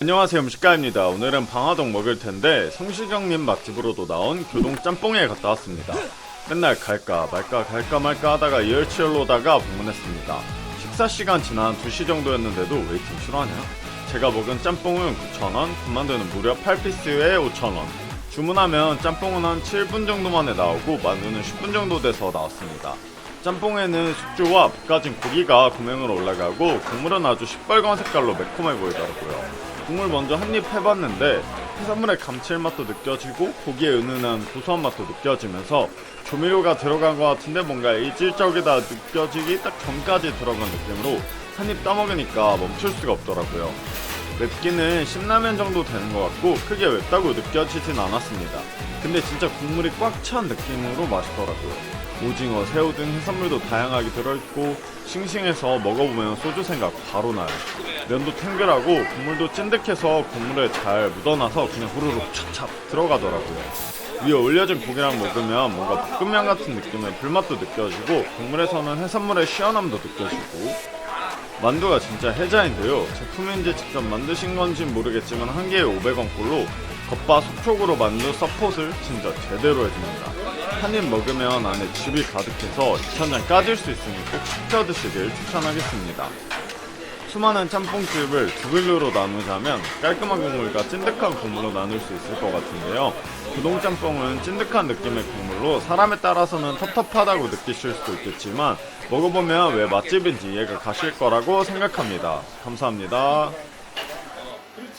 안녕하세요 음식가입니다. 오늘은 방화동 먹을 텐데 성시경님 맛집으로도 나온 교동 짬뽕에 갔다 왔습니다. 맨날 갈까 말까 갈까 말까 하다가 이열치열로다가 방문했습니다. 식사 시간 지난 2시 정도였는데도 웨이팅 실화냐? 제가 먹은 짬뽕은 9,000원 군만두는 무려 8피스에 5,000원. 주문하면 짬뽕은 한 7분 정도 만에 나오고 만두는 10분 정도 돼서 나왔습니다 짬뽕에는 숙주와 볶아진 고기가 고명으로 올라가고 국물은 아주 시뻘건 색깔로 매콤해 보이더라고요. 국물 먼저 한 입 해봤는데 해산물의 감칠맛도 느껴지고 고기의 은은한 고소한 맛도 느껴지면서 조미료가 들어간 것 같은데 뭔가 이질적이다 느껴지기 딱 전까지 들어간 느낌으로 한 입 따먹으니까 멈출 수가 없더라고요. 맵기는 신라면 정도 되는 것 같고 크게 맵다고 느껴지진 않았습니다. 근데 진짜 국물이 꽉 찬 느낌으로 맛있더라고요. 오징어, 새우 등 해산물도 다양하게 들어있고 싱싱해서 먹어보면 소주 생각 바로 나요. 면도 탱글하고 국물도 찐득해서 국물에 잘 묻어나서 그냥 후루룩 찹찹 들어가더라고요. 위에 올려진 고기랑 먹으면 뭔가 볶음면 같은 느낌의 불맛도 느껴지고 국물에서는 해산물의 시원함도 느껴지고 만두가 진짜 해자인데요. 제품인지 직접 만드신 건진 모르겠지만 한 개에 500원 꼴로 겉바 속촉으로 만두 서폿을 진짜 제대로 해줍니다. 한 입 먹으면 안에 즙이 가득해서 2천장 까질 수 있으니 꼭 시켜 드시길 추천하겠습니다. 수많은 짬뽕집을 두 글루로 나누자면 깔끔한 국물과 찐득한 국물로 나눌 수 있을 것 같은데요. 구동 짬뽕은 찐득한 느낌의 국물로 사람에 따라서는 텁텁하다고 느끼실 수도 있겠지만 먹어보면 왜 맛집인지 이해가 가실 거라고 생각합니다. 감사합니다.